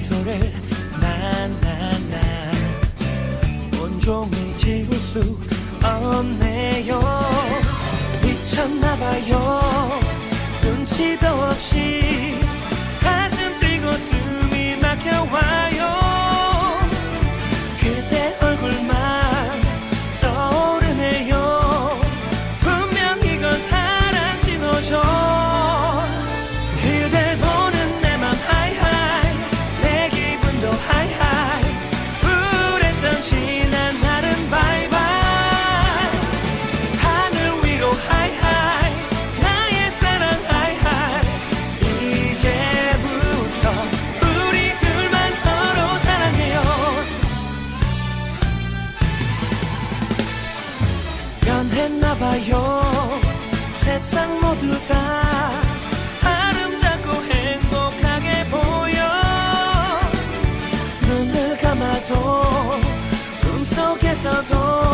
미소를 나나나. 온종일 지울 수 없네요. 미쳤나봐요. 봐요. 세상 모두 다 아름답고 행복하게 보여. 눈을 감아도 꿈속에서도